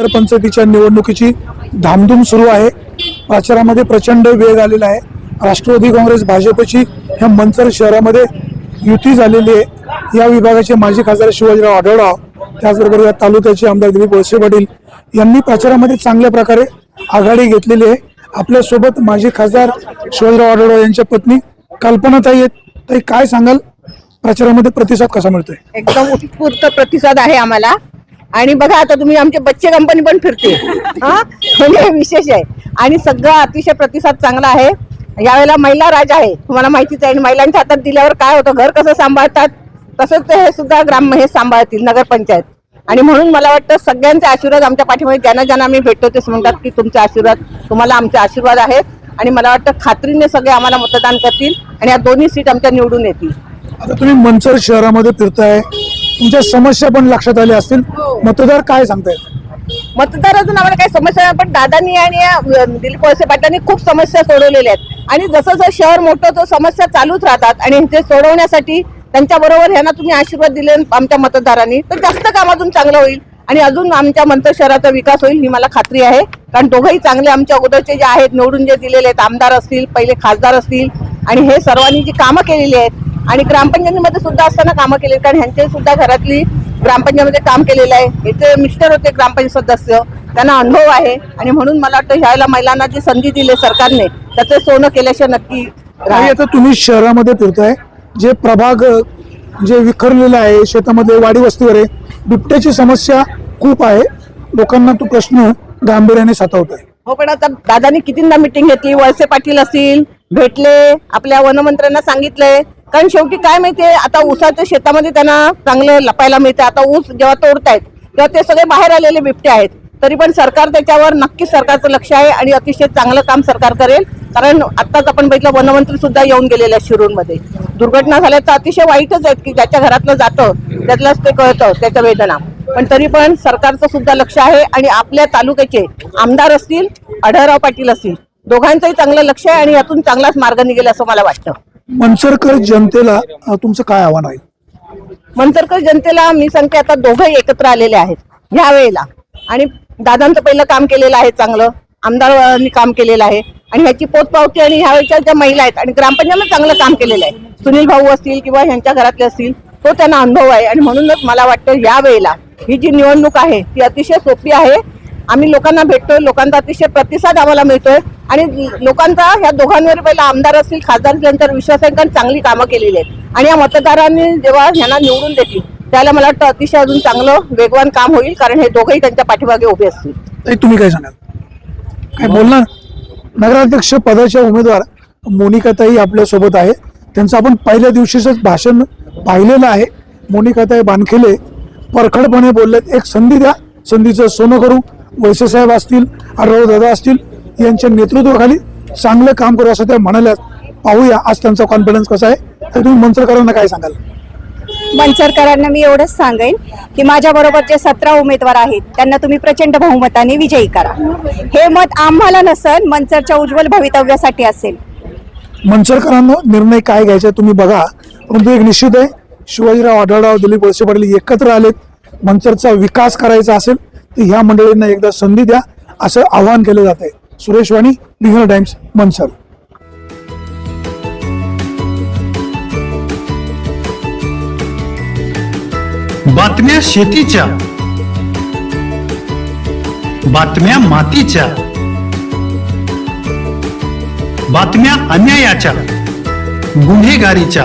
नगरपंचायतीच्या निवडणुकीची धामधूम सुरू आहे. प्रचारामध्ये प्रचंड वेग आलेला आहे. राष्ट्रवादी काँग्रेस भाजपची ह्या मंचर शहरामध्ये युती झालेली आहे. या विभागाचे माजी खासदार शिवाजीराव आढळराव त्याचबरोबर या तालुक्याचे आमदार दिलीप वळसे पाटील यांनी प्रचारामध्ये चांगल्या प्रकारे आघाडी घेतलेली आहे. आपल्यासोबत माजी खासदार शिवाजीराव आढळराव यांच्या पत्नी कल्पनाताई आहेत. ताई काय सांगाल? प्रचारामध्ये प्रतिसाद कसा मिळतोय? एकदम उत्स्फूर्त प्रतिसाद आहे आम्हाला. आणि बघा आता तुम्ही आमचे बच्चे कंपनी पण फिरते हा? म्हणजे विशेष आहे. आणि सगळं अतिशय प्रतिसाद चांगला आहे. यावेळेला महिला राज आहे. तुम्हाला माहितीच आहे आणि महिलांच्या हातात दिल्यावर काय होतं? घर कसं सांभाळतात? तसंच हे सुद्धा ग्राम हे सांभाळतील नगरपंचायत आणि म्हणून मला वाटतं सगळ्यांचे आशीर्वाद आमच्या पाठीमध्ये ज्यांना ज्यांना आम्ही भेटतो तेच म्हणतात की तुमचे आशीर्वाद तुम्हाला आमचे आशीर्वाद आहेत. आणि मला वाटतं खात्रीने सगळे आम्हाला मतदान करतील आणि या दोन्ही सीट आमच्या निवडून येतील. आता तुम्ही मंचर शहरामध्ये फिरताय. तुमच्या समस्या पण लक्षात आल्या असतील. मतदार काय सांगतायत मतदार अजून आम्हाला काही समस्या नाही पण दादांनी आणि या दिलीप वळसे पाटलांनी खूप समस्या सोडवलेल्या आहेत. आणि जसं जसं शहर मोठं तो समस्या चालूच राहतात. आणि ते सोडवण्यासाठी त्यांच्या बरोबर ह्यांना तुम्ही आशीर्वाद दिले आमच्या मतदारांनी तर जास्त काम अजून चांगलं होईल. आणि अजून आमच्या मंत्र शहराचा विकास होईल ही मला खात्री आहे. कारण दोघंही चांगले आमच्या अगोदरचे जे आहेत निवडून जे दिलेले आहेत आमदार असतील पहिले खासदार असतील. आणि हे सर्वांनी जी कामं केलेली आहेत आणि ग्रामपंचायतीमध्ये सुद्धा असताना कामं केली कारण ह्यांचे सुद्धा घरातली ग्रामपंचायतीमध्ये काम केलेलं आहे. इथे मिस्टर होते ग्रामपंचायत सदस्य. त्यांना अनुभव आहे. आणि म्हणून मला वाटतं ह्याला महिलांना जी संधी दिली सरकारने त्याचं सोनं केल्याशिवाय नक्की आता तुम्ही शहरामध्ये फिरताय जे प्रभाग जे विखरलेला आहे शेतामध्ये वाडी वस्तीवर आहे बिबट्याची समस्या खूप आहे. लोकांना तो प्रश्न गांभीर्याने सतावत आहे हो पण आता दादानी कितींदा मिटिंग घेतली? वळसे पाटील असतील भेटले. आपल्या वनमंत्र्यांना सांगितलंय. कारण शेवटी काय माहितीये आता ऊसाच्या शेतामध्ये त्यांना चांगलं लपायला मिळतं आता ऊस जेव्हा तोडतायत तेव्हा ते सगळे बाहेर आलेले बिबटे आहेत. तरी पण सरकार त्याच्यावर नक्कीच सरकारचं लक्ष आहे आणि अतिशय चांगलं काम सरकार करेल. कारण आताच आपण बघितलं वनमंत्री सुद्धा येऊन गेलेले आहेत शिरूरमध्ये. दुर्घटना तर अतिशय वाईटच आहेत की ज्याच्या घरातलं जातं त्यातलंच ते कळतं त्याच्या वेदना. पण तरी पण सरकारचं सुद्धा लक्ष आहे आणि आपल्या तालुक्याचे आमदार असतील आढळराव पाटील असतील दोघांचंही चांगलं लक्ष आहे आणि यातून चांगलाच मार्ग निघेल असं मला वाटतं. मनसरकर जनतेला अ, तुमचं काय आव्हान आहे? मंचरकर जनतेला मी सांगते आता दोघंही एकत्र आलेले आहेत ह्या वेळेला. आणि दादांचं पहिलं काम केलेलं आहे चांगलं आमदारांनी काम केलेलं आहे. आणि ह्याची पोतपावती आणि ह्या वेळच्या ज्या महिला आहेत आणि ग्रामपंचायतनं चांगलं काम केलेलं आहे. सुनील भाऊ असतील किंवा ह्यांच्या घरातले असतील तो त्यांना अनुभव आहे. आणि म्हणूनच मला वाटतं या वेळेला ही जी निवडणूक आहे ती अतिशय सोपी आहे. आम्ही लोकांना भेटतोय लोकांचा अतिशय प्रतिसाद आम्हाला मिळतोय. आणि लोकांचा ह्या दोघांवर पहिला आमदार असतील खासदार असतील यांच्यावर विश्वास आहे कारण चांगली कामं केलेली आहेत. आणि या मतदारांनी जेव्हा ह्यांना निवडून देतील त्याला मला वाटतं अतिशय अजून चांगलं वेगवान काम होईल कारण हे दोघंही त्यांच्या पाठीमागे उभे असतील. ताई तुम्ही काय सांगाल? काय बोलणार? नगराध्यक्ष पदाच्या उमेदवार मोनिकाताई आपल्यासोबत आहे. त्यांचं आपण पहिल्या दिवशीच भाषण पाहिलेलं आहे. मोनिकाताई बानखेले परखडपणे बोललेत एक संधी द्या संधीचं सोनं करू वळसे साहेब असतील दादा असतील यांच्या नेतृत्वाखाली चांगलं काम करू असं त्या म्हणाल्यात. पाहूया आज त्यांचा कॉन्फिडन्स कसा आहे. तर तुम्ही मंत्रकारांना काय सांगाल? मनसरकरांना मी एवढंच सांगेन की माझ्या बरोबर जे सतरा उमेदवार आहेत त्यांना तुम्ही प्रचंड बहुमताने विजयी करा. हे मत आम्हाला नसन मनसरच्या उज्ज्वल भवितव्यासाठी असेल. मंचरकरांना निर्णय काय घ्यायचा तुम्ही बघा. परंतु एक निश्चित आहे शिवाजीराव आढळराव दिलीप वळसे पाटील एकत्र आलेत. मंचरचा विकास करायचा असेल तर ह्या मंडळींना एकदा संधी द्या असं आवाहन केलं जात आहे सुरेश वाणी बिगर टाइम्स मनसर बातम्या शेतीच्या बातम्या मातीच्या बातम्या अन्यायाच्या गुन्हेगारीच्या.